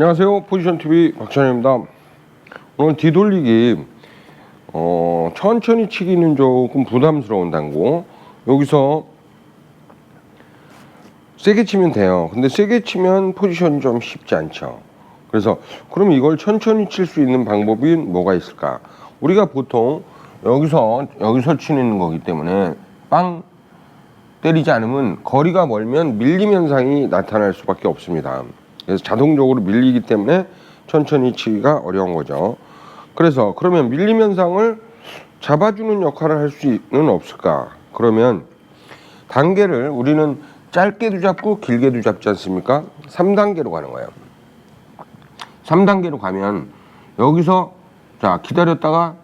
안녕하세요. 포지션TV 박찬현입니다. 오늘 뒤돌리기 어, 천천히 치기는 조금 부담스러운 당구 여기서 세게 치면 돼요. 근데 세게 치면 포지션이 좀 쉽지 않죠. 그래서 그럼 이걸 천천히 칠 수 있는 방법이 뭐가 있을까? 우리가 보통 여기서 여기서 치는 거기 때문에 빵 때리지 않으면 거리가 멀면 밀림 현상이 나타날 수밖에 없습니다. 그래서 자동적으로 밀리기 때문에 천천히 치기가 어려운 거죠. 그래서 그러면 밀림 현상을 잡아주는 역할을 할 수는 없을까? 그러면 단계를 우리는 짧게도 잡고 길게도 잡지 않습니까? 3단계로 가는 거예요. 3단계로 가면 여기서 자 기다렸다가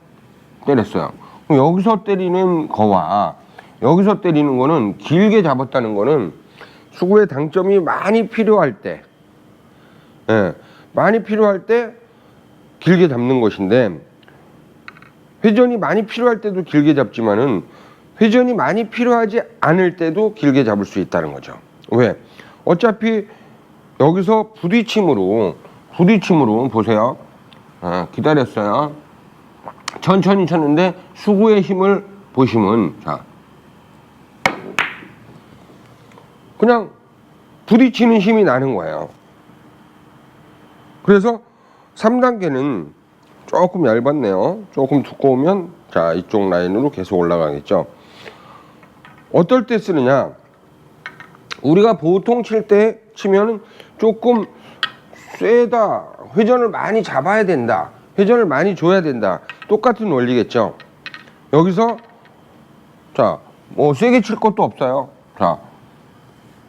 때렸어요. 그럼 여기서 때리는 거와 여기서 때리는 거는 길게 잡았다는 거는 수구의 당점이 많이 필요할 때, 예, 많이 필요할 때 길게 잡는 것인데 회전이 많이 필요할 때도 길게 잡지만은 회전이 많이 필요하지 않을 때도 길게 잡을 수 있다는 거죠. 왜? 어차피 여기서 부딪힘으로 부딪힘으로 보세요. 아, 기다렸어요. 천천히 쳤는데 수구의 힘을 보시면 자 그냥 부딪히는 힘이 나는 거예요. 그래서 3단계는 조금 얇았네요. 조금 두꺼우면 자 이쪽 라인으로 계속 올라가겠죠. 어떨 때 쓰느냐? 우리가 보통 칠 때 치면은 조금 쇠다 회전을 많이 잡아야 된다. 회전을 많이 줘야 된다. 똑같은 원리겠죠. 여기서 자뭐 세게 칠 것도 없어요. 자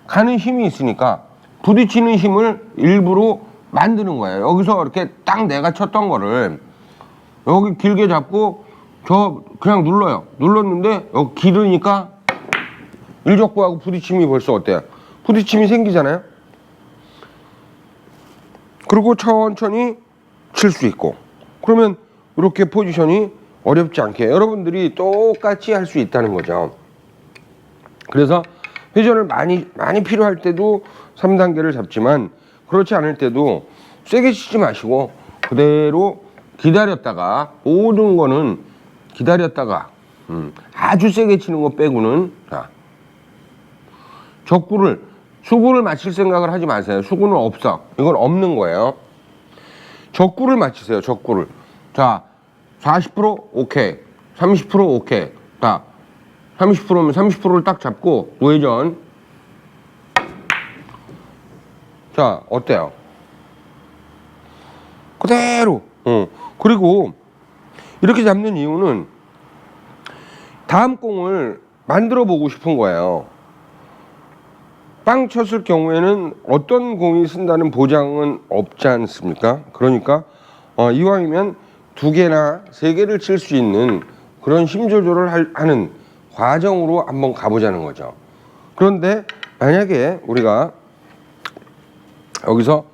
가는 힘이 있으니까 부딪히는 힘을 일부러 만드는 거예요. 여기서 이렇게 딱 내가 쳤던 거를 여기 길게 잡고 저 그냥 눌러요. 눌렀는데 여기 길으니까 일적구하고 부딪힘이 벌써 어때요? 부딪힘이 생기잖아요. 그리고 천천히 칠 수 있고 그러면 이렇게 포지션이 어렵지 않게 여러분들이 똑같이 할 수 있다는 거죠. 그래서 회전을 많이 많이 필요할 때도 3단계를 잡지만 그렇지 않을 때도 세게 치지 마시고 그대로 기다렸다가 모든 거는 기다렸다가 음, 아주 세게 치는 거 빼고는 자 적구를 수구를 맞힐 생각을 하지 마세요. 수구는 없어. 이건 없는 거예요. 적구를 맞히세요. 적구를. 자, 40% 오케이. 30% 오케이. 자, 30%면 30%를 딱 잡고 우회전. 자, 어때요? 그대로. 어. 그리고 이렇게 잡는 이유는 다음 공을 만들어 보고 싶은 거예요. 빵 쳤을 경우에는 어떤 공이 쓴다는 보장은 없지 않습니까? 그러니까 어, 이왕이면 두 개나 세 개를 칠 수 있는 그런 힘 조절을 할- 하는 과정으로 한번 가보자는 거죠. 그런데 만약에 우리가 여기서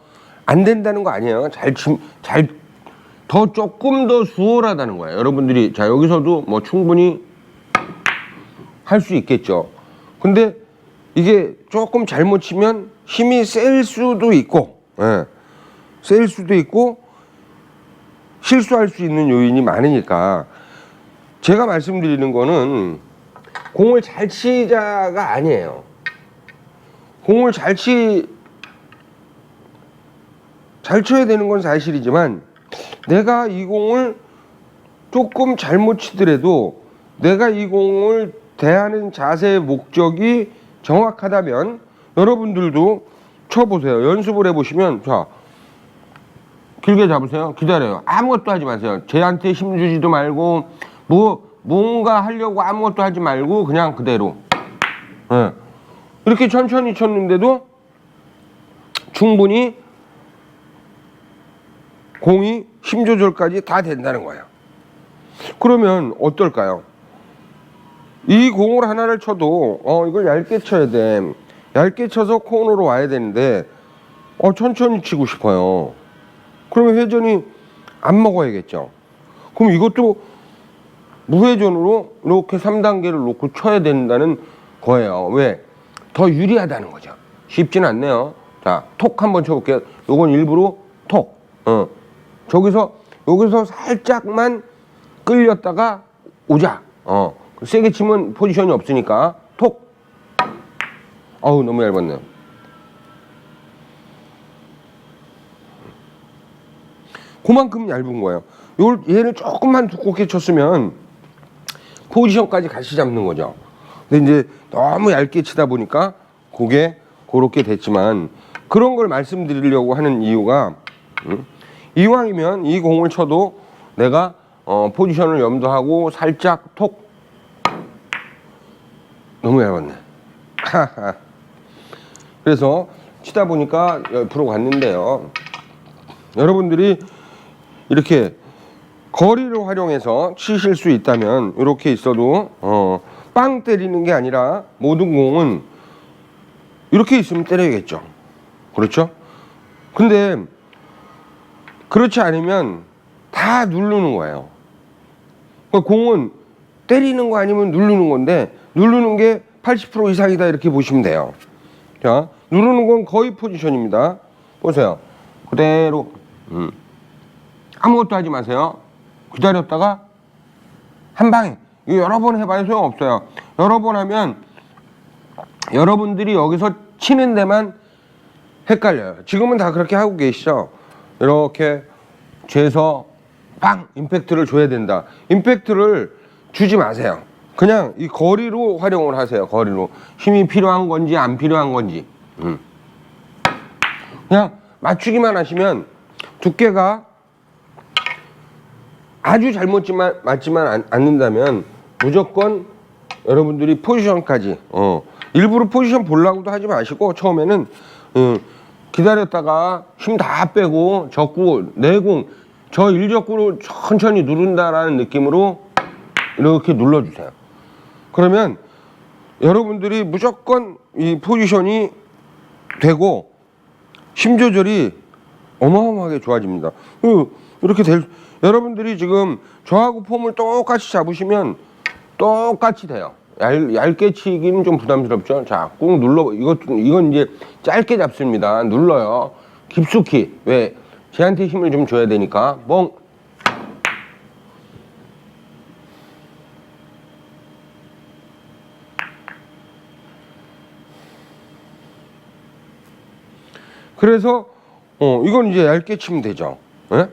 안 된다는 거 아니에요. 잘 침, 잘, 더 조금 더 수월하다는 거예요. 여러분들이, 자, 여기서도 뭐 충분히 할 수 있겠죠. 근데 이게 조금 잘못 치면 힘이 셀 수도 있고, 예. 셀 수도 있고, 실수할 수 있는 요인이 많으니까 제가 말씀드리는 거는 공을 잘 치자가 아니에요. 공을 잘 치, 잘 쳐야 되는 건 사실이지만 내가 이 공을 조금 잘못 치더라도 내가 이 공을 대하는 자세의 목적이 정확하다면 여러분들도 쳐보세요. 연습을 해보시면 자 길게 잡으세요. 기다려요. 아무것도 하지 마세요. 쟤한테 힘 주지도 말고 뭐 뭔가 하려고 아무것도 하지 말고 그냥 그대로. 예. 이렇게 천천히 쳤는데도 충분히 공이 힘 조절까지 다 된다는 거예요. 그러면 어떨까요? 이 공을 하나를 쳐도 어 이걸 얇게 쳐야 돼. 얇게 쳐서 코너로 와야 되는데 어 천천히 치고 싶어요. 그러면 회전이 안 먹어야겠죠. 그럼 이것도 무회전으로 이렇게 3단계를 놓고 쳐야 된다는 거예요. 왜? 더 유리하다는 거죠. 쉽지는 않네요. 자, 톡 한번 쳐볼게요. 요건 일부러 톡. 어. 저기서 여기서 살짝만 끌렸다가 오자. 어. 세게 치면 포지션이 없으니까 톡. 어우 너무 얇았네요. 그만큼 얇은 거예요. 요 얘를 조금만 두껍게 쳤으면 포지션까지 같이 잡는 거죠. 근데 이제 너무 얇게 치다 보니까 그게 그렇게 됐지만 그런 걸 말씀드리려고 하는 이유가 음, 이왕이면 이 공을 쳐도 내가 어, 포지션을 염두하고 살짝 톡 너무 얇았네. 그래서 치다 보니까 옆으로 갔는데요. 여러분들이 이렇게 거리를 활용해서 치실 수 있다면 이렇게 있어도 어, 빵 때리는 게 아니라 모든 공은 이렇게 있으면 때려야겠죠. 그렇죠? 근데 그렇지 않으면 다 누르는 거예요. 그러니까 공은 때리는 거 아니면 누르는 건데 누르는 게 80% 이상이다 이렇게 보시면 돼요. 자, 누르는 건 거의 포지션입니다. 보세요. 그대로 음. 아무것도 하지 마세요. 기다렸다가 한 방에 여러 번 해봐야 소용없어요. 여러 번 하면 여러분들이 여기서 치는 데만 헷갈려요. 지금은 다 그렇게 하고 계시죠. 이렇게 재서 빵 임팩트를 줘야 된다. 임팩트를 주지 마세요. 그냥 이 거리로 활용을 하세요. 거리로 힘이 필요한 건지 안 필요한 건지. 음. 그냥 맞추기만 하시면 두께가 아주 잘못 지만 맞지만 않, 않는다면 무조건 여러분들이 포지션까지 어 일부러 포지션 보려고도 하지 마시고 처음에는 음, 기다렸다가 힘 다 빼고 적구 내공 저 일적구로 천천히 누른다라는 느낌으로 이렇게 눌러주세요. 그러면 여러분들이 무조건 이 포지션이 되고 힘 조절이 어마어마하게 좋아집니다. 그, 이렇게 될 여러분들이 지금 저하고 폼을 똑같이 잡으시면 똑같이 돼요. 얇, 얇게 치기는 좀 부담스럽죠. 자, 꾹 눌러 이것 이건 이제 짧게 잡습니다. 눌러요. 깊숙이 왜 제한테 힘을 좀 줘야 되니까 멍 그래서 어 이건 이제 얇게 치면 되죠. 예?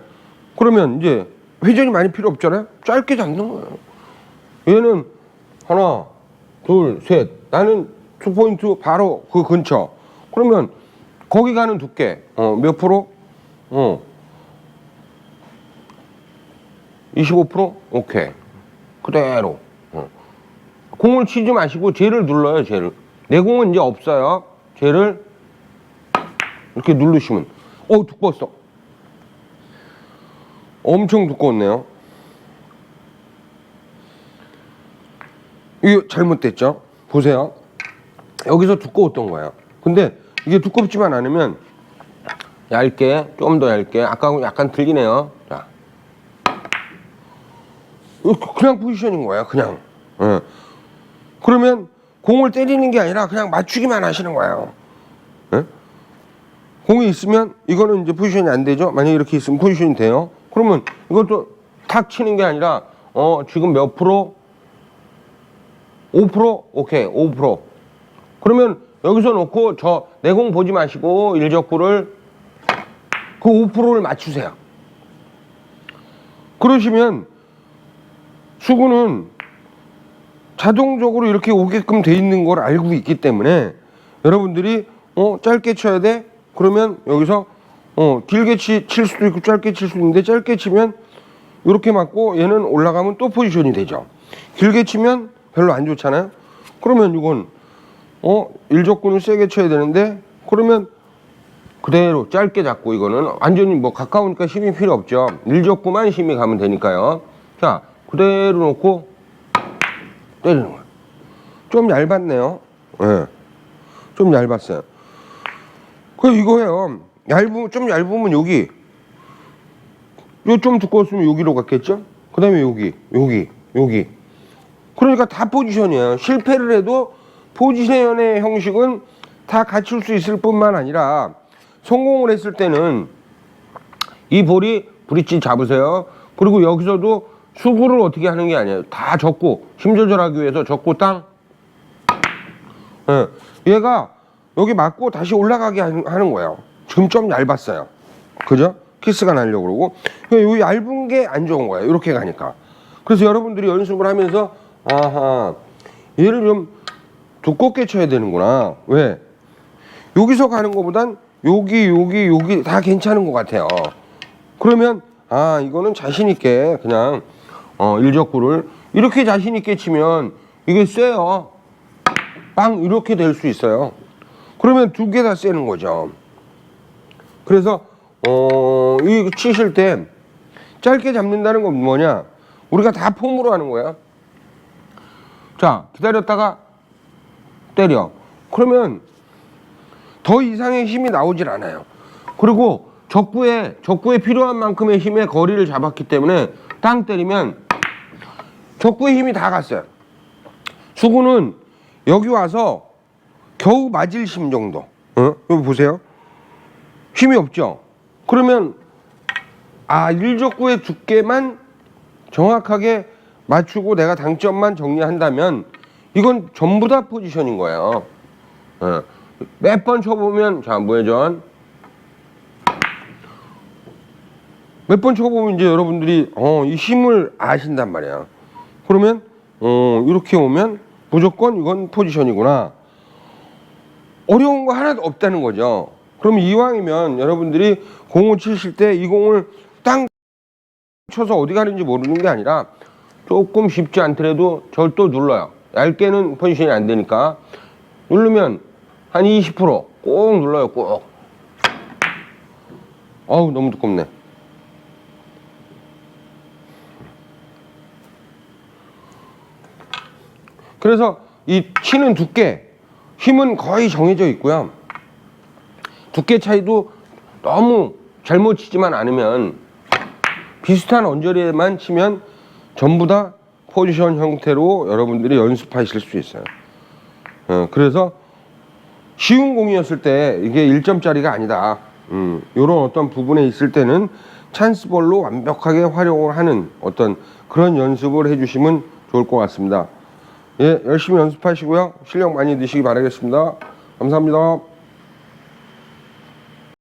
그러면 이제 회전이 많이 필요 없잖아요. 짧게 잡는 거예요. 얘는 하나, 둘, 셋. 나는 투 포인트 바로 그 근처. 그러면 거기 가는 두께 어, 몇 프로? 어. 25%? 오케이. 그대로. 어. 공을 치지 마시고 쟤를 눌러요, 쟤를. 내 공은 이제 없어요. 쟤를 이렇게 누르시면 어 두꺼웠어 엄청 두꺼웠네요 이게 잘못됐죠 보세요 여기서 두꺼웠던 거예요 근데 이게 두껍지만 않으면 얇게 좀 더 얇게 아까하고 약간 들리네요 자 그냥 포지션인 거야 그냥 예. 그러면 공을 때리는 게 아니라 그냥 맞추기만 하시는 거예요 예? 공이 있으면 이거는 이제 포지션이 안 되죠. 만약에 이렇게 있으면 포지션이 돼요. 그러면 이것도 탁 치는 게 아니라 어 지금 몇 프로? 5%? 오케이 5%. 그러면 여기서 놓고 저 내공 보지 마시고 일적구를 그 5%를 맞추세요. 그러시면 수구는 자동적으로 이렇게 오게끔 돼 있는 걸 알고 있기 때문에 여러분들이 어 짧게 쳐야 돼 그러면 여기서 어 길게 치, 칠 수도 있고 짧게 칠 수도 있는데 짧게 치면 이렇게 맞고 얘는 올라가면 또 포지션이 되죠 길게 치면 별로 안 좋잖아요? 그러면 이건 어? 일적구는 세게 쳐야 되는데 그러면 그대로 짧게 잡고 이거는 완전히 뭐 가까우니까 힘이 필요 없죠. 일적구만 힘이 가면 되니까요. 자 그대로 놓고 때리는 거예요 좀 얇았네요. 예. 좀 얇았어요. 그 이거예요. 얇으면 좀 얇으면 여기 요 좀 두꺼웠으면 여기로 갔겠죠? 그 다음에 여기 여기 여기 그러니까 다 포지션이에요. 실패를 해도 포지션의 형식은 다 갖출 수 있을 뿐만 아니라 성공을 했을 때는 이 볼이 브릿지 잡으세요. 그리고 여기서도 수구를 어떻게 하는 게 아니에요. 다 접고 힘 조절하기 위해서 접고 땅. 예, 얘가 여기 맞고 다시 올라가게 하는 거예요. 지금 좀 얇았어요. 그죠? 키스가 나려고 그러고 이 얇은 게 안 좋은 거예요. 이렇게 가니까. 그래서 여러분들이 연습을 하면서 아하 얘를 좀 두껍게 쳐야 되는구나. 왜? 여기서 가는 것보단 여기 여기 여기 다 괜찮은 것 같아요. 그러면 아 이거는 자신 있게 그냥 어 일적구를 이렇게 자신 있게 치면 이게 쎄요. 빵 이렇게 될 수 있어요. 그러면 두 개 다 쎄는 거죠. 그래서 어이 치실 때 짧게 잡는다는 건 뭐냐? 우리가 다 폼으로 하는 거야. 자 기다렸다가 때려. 그러면 더 이상의 힘이 나오질 않아요. 그리고 적구에 적구에 필요한 만큼의 힘의 거리를 잡았기 때문에 땅 때리면 적구의 힘이 다 갔어요. 수구는 여기 와서 겨우 맞을 힘 정도. 어? 여기 보세요. 힘이 없죠. 그러면 아 일적구의 두께만 정확하게 맞추고 내가 당점만 정리한다면 이건 전부 다 포지션인 거예요. 어. 몇번 쳐보면 자 무회전 몇 번 쳐보면 이제 여러분들이 어, 이 힘을 아신단 말이야. 그러면 어, 이렇게 오면 무조건 이건 포지션이구나. 어려운 거 하나도 없다는 거죠. 그럼 이왕이면 여러분들이 공을 치실 때 이 공을 땅 쳐서 어디 가는지 모르는 게 아니라 조금 쉽지 않더라도 저를 또 눌러요. 얇게는 포지션이 안 되니까 누르면 한 20%꼭 눌러요. 꼭. 어우 너무 두껍네. 그래서 이 치는 두께 힘은 거의 정해져 있고요. 두께 차이도 너무 잘못 치지만 않으면 비슷한 언저리에만 치면 전부 다 포지션 형태로 여러분들이 연습하실 수 있어요. 어, 그래서 쉬운 공이었을 때 이게 1점짜리가 아니다. 음, 이런 어떤 부분에 있을 때는 찬스볼로 완벽하게 활용을 하는 어떤 그런 연습을 해주시면 좋을 것 같습니다. 예, 열심히 연습하시고요. 실력 많이 드시기 바라겠습니다. 감사합니다.